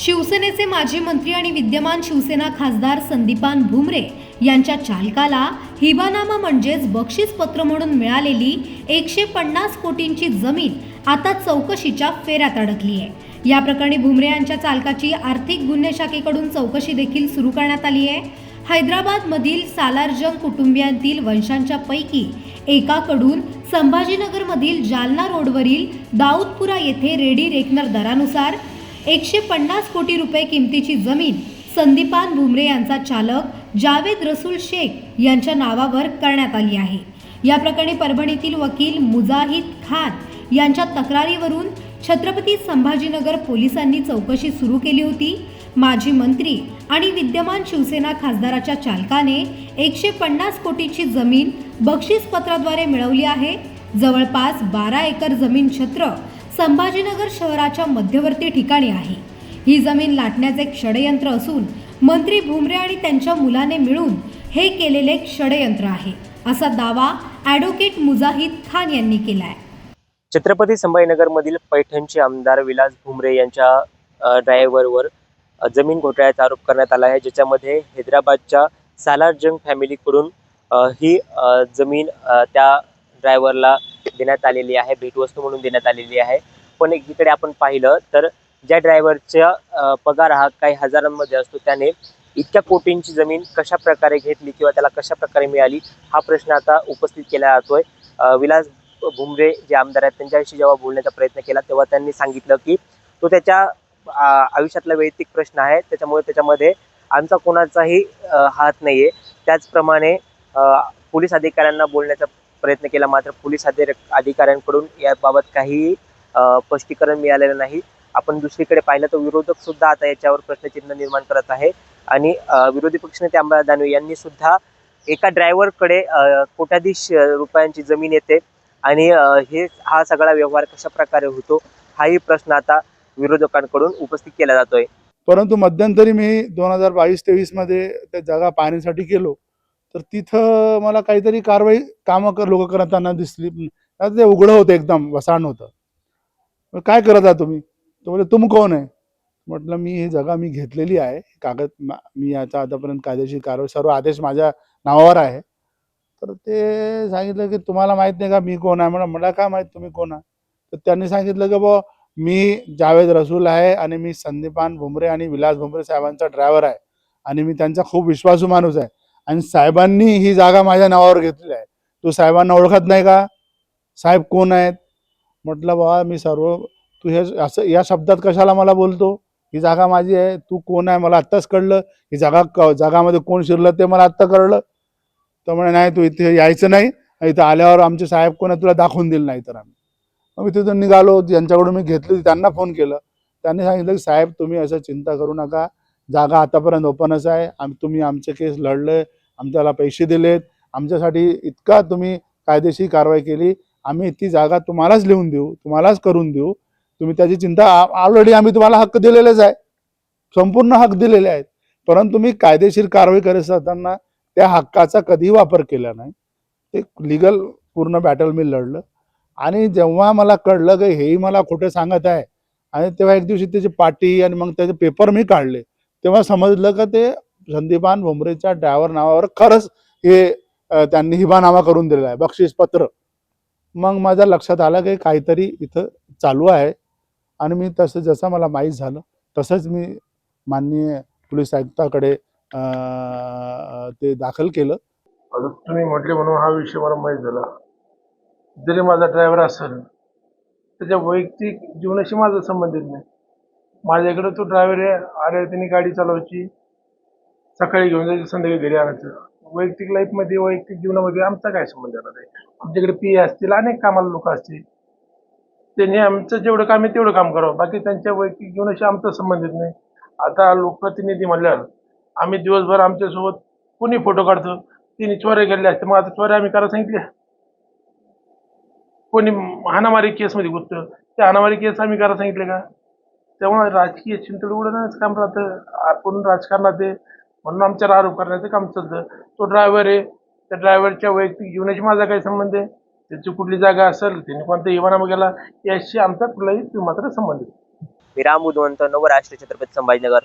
शिवसेनेचे माजी मंत्री आणि विद्यमान शिवसेना खासदार संदीपान भुमरे यांच्या चालकाला हिबानामा म्हणजेच बक्षीसपत्र म्हणून मिळालेली एकशे पन्नास कोटींची जमीन आता चौकशीच्या फेऱ्यात अडकली आहे. या प्रकरणी भुमरे यांच्या चालकाची आर्थिक गुन्हे शाखेकडून चौकशी देखील सुरू करण्यात आली आहे. हैदराबादमधील सालारजंग कुटुंबियांतील वंशांच्या पैकी एकाकडून संभाजीनगरमधील जालना रोडवरील दाऊदपुरा येथे रेडी रेकनर दरानुसार एकशे पन्नास कोटी रुपये किमतीची जमीन संदीपान भुमरे यांचा चालक जावेद रसूल शेख यांच्या नावावर करण्यात आली आहे. या प्रकरणी परभणीतील वकील मुजाहिद खान यांच्या तक्रारीवरून छत्रपती संभाजीनगर पोलिसांनी चौकशी सुरू केली होती. माजी मंत्री आणि विद्यमान शिवसेना खासदाराच्या चालकाने एकशे पन्नास कोटीची जमीन बक्षीसपत्राद्वारे मिळवली आहे. जवळपास बारा एकर जमीन छत्र संभाजीनगर शहराच्या मध्यवर्ती ठिकाणी आहे. ही जमीन लाटण्याचे एक षडयंत्र असून मंत्री भुमरे आणि त्यांच्या मुलाने मिळून हे केलेले एक षडयंत्र आहे असा दावा ॲडव्होकेट मुजाहिद खान यांनी केला आहे छत्रपती संभाजीनगरमधील पैठणचे आमदार विलास भुमरे यांच्या ड्रायव्हरवर जमीन घोटाळ्याचा आरोप करण्यात आला आहे ज्याच्यामध्ये हैदराबादच्या सालार जंग फॅमिलीकडून ही जमीन त्या ड्रायव्हरला देण्यात आलेली आहे भेटवस्तू म्हणून देण्यात आलेली आहे. पण एकीकडे आपण पाहिलं तर ज्या ड्रायव्हरचा पगार हा काही हजारांमध्ये असतो त्याने इतक्या कोटींची जमीन कशा प्रकारे घेतली किंवा त्याला कशा प्रकारे मिळाली हा प्रश्न आता उपस्थित केला जातोय. विलास भुमरे जे आमदार आहेत त्यांच्याविषयी जेव्हा बोलण्याचा प्रयत्न केला तेव्हा त्यांनी सांगितलं की तो त्याच्या आयुष्यातला वैयक्तिक प्रश्न आहे. त्याच्यामुळे त्याच्यामध्ये आमचा कोणाचाही हात नाही आहे त्याचप्रमाणे पोलीस अधिकाऱ्यांना बोलण्याचा प्रयत्न केला. मात्र पोलीस अधिकाऱ्यांकडून याबाबत काही स्पष्टीकरण मिळालेलं नाही. आपण दुसरीकडे पाहिलं तर विरोधक सुद्धा आता याच्यावर प्रश्नचिन्ह निर्माण करत आहे. आणि विरोधी पक्षनेते अंबादास दानवे यांनी सुद्धा एका ड्रायव्हरकडे कोट्याधीश रुपयांची जमीन येते. आणि हे हा सगळा व्यवहार कशा प्रकारे होतो हाही प्रश्न आता विरोधकांकडून उपस्थित केला जातोय. परंतु मध्यंतरी मी दोन हजार बावीस तेवीसमध्ये त्या जागा पाहण्यासाठी गेलो. तर तिथं मला काहीतरी कारवाई कामं कर लोक करताना दिसली. आता ते उघडं होतं एकदम वसाण होतं. मग काय करत आहात तुम्ही? तो म्हणजे तुम कोण आहे म्हटलं मी ही जागा मी घेतलेली आहे. कागद मा- मी याचा आतापर्यंत कायदेशीर कारवाई सर्व आदेश माझ्या नावावर आहे. तर ते सांगितलं की तुम्हाला माहीत नाही का मी कोण आहे? म्हणा मला काय माहीत तुम्ही कोण आहे? तर त्यांनी सांगितलं की बुवा मी जावेद रसूल आहे आणि मी संदीपान भुमरे आणि विलास भुमरे साहेबांचा ड्रायव्हर आहे आणि मी त्यांचा खूप विश्वासू माणूस आहे. आणि साहेबांनी ही जागा माझ्या नावावर घेतलेली आहे. तू साहेबांना ओळखत नाही का? साहेब कोण आहेत? म्हटलं बाबा मी सर्व तू हे असं या शब्दात कशाला मला बोलतो? ही जागा माझी आहे तू कोण आहे? मला आत्ताच कळलं. ही जागा क जागामध्ये कोण शिरलं ते मला आत्ता कळलं. तर म्हणे नाही तू इथे यायचं नाही. इथं आल्यावर आमचे साहेब कोण आहे तुला दाखवून दिलं नाही तर आम्ही. मग मी तिथून निघालो. ज्यांच्याकडून मी घेतली त्यांना फोन केलं. त्यांनी सांगितलं की साहेब तुम्ही असं चिंता करू नका. जागा आतापर्यंत ओपनच आहे. आम्ही तुम्ही आमचे केस लढले. आमच्याला पैसे दिलेत. आमच्यासाठी इतका तुम्ही कायदेशीर कारवाई केली. आम्ही ती जागा तुम्हालाच लिहून देऊ तुम्हालाच करून देऊ. तुम्ही त्याची चिंता ऑलरेडी आम्ही तुम्हाला हक्क दिलेलेच आहे संपूर्ण हक्क दिलेले आहेत. परंतु तुम्ही कायदेशीर कारवाई करत असताना त्या हक्काचा कधीही वापर केला नाही. एक लिगल पूर्ण बॅटल मी लढलं. आणि जेव्हा मला कळलं की हेही मला खोटं सांगत आहे आणि तेव्हा एक दिवशी त्याची पाटी आणि मग त्याचे पेपर मी काढले. तेव्हा समजलं का ते संदीपान भुमरेच्या ड्रायव्हर नावावर खरंच हे त्यांनी हिबानामा करून दिलेला आहे बक्षीसपत्र. मग माझ्या लक्षात आलं की काहीतरी इथं चालू आहे आणि मी तसं जसं मला माहीत झालं तसंच मी माननीय पोलीस आयुक्ताकडे ते दाखल केलं. तुम्ही म्हटले म्हणून हा विषय मला माहीत झाला. जरी माझा ड्रायव्हर असेल त्याच्या वैयक्तिक जीवनाशी माझा संबंधित नाही. माझ्याकडे तो ड्रायव्हर आहे आले त्यांनी गाडी चालवायची. सकाळी घेऊन जायचं संध्याकाळी घरी आणायचं. वैयक्तिक लाईफमध्ये वैयक्तिक जीवनामध्ये आमचा काय संबंध येणार आहे आमच्याकडे पी असतील अनेक कामाला लोक असतील. त्यांनी आमचं जेवढं काम आहे तेवढं काम करावं. बाकी त्यांच्या वैयक्तिक जीवनाशी आमचा संबंध येत नाही. आता लोकप्रतिनिधी म्हणल्यावर आम्ही दिवसभर आमच्यासोबत कोणी फोटो काढतो? तिने चोऱ्या गेले असते मग आता चोऱ्या आम्ही करायला सांगितल्या. कोणी हाणामारी केसमध्ये गुंततं? त्या हाणामारी केस आम्ही करायला सांगितले का? त्यामुळे राजकीय चिंतड उडवण्याचं काम राहतं. आपण राजकारणात म्हणून आमच्यावर आरोप करण्याचं काम चालतं. तो ड्रायव्हर आहे. त्या ड्रायव्हरच्या वैयक्तिक जीवनाशी माझा काय संबंध आहे. त्याची कुठली जागा असेल त्याने कोणता इवानामा केला याशी आमचा कुठलाही मात्र संबंध आहे मी राम नवराष्ट्र छत्रपती संभाजीनगर.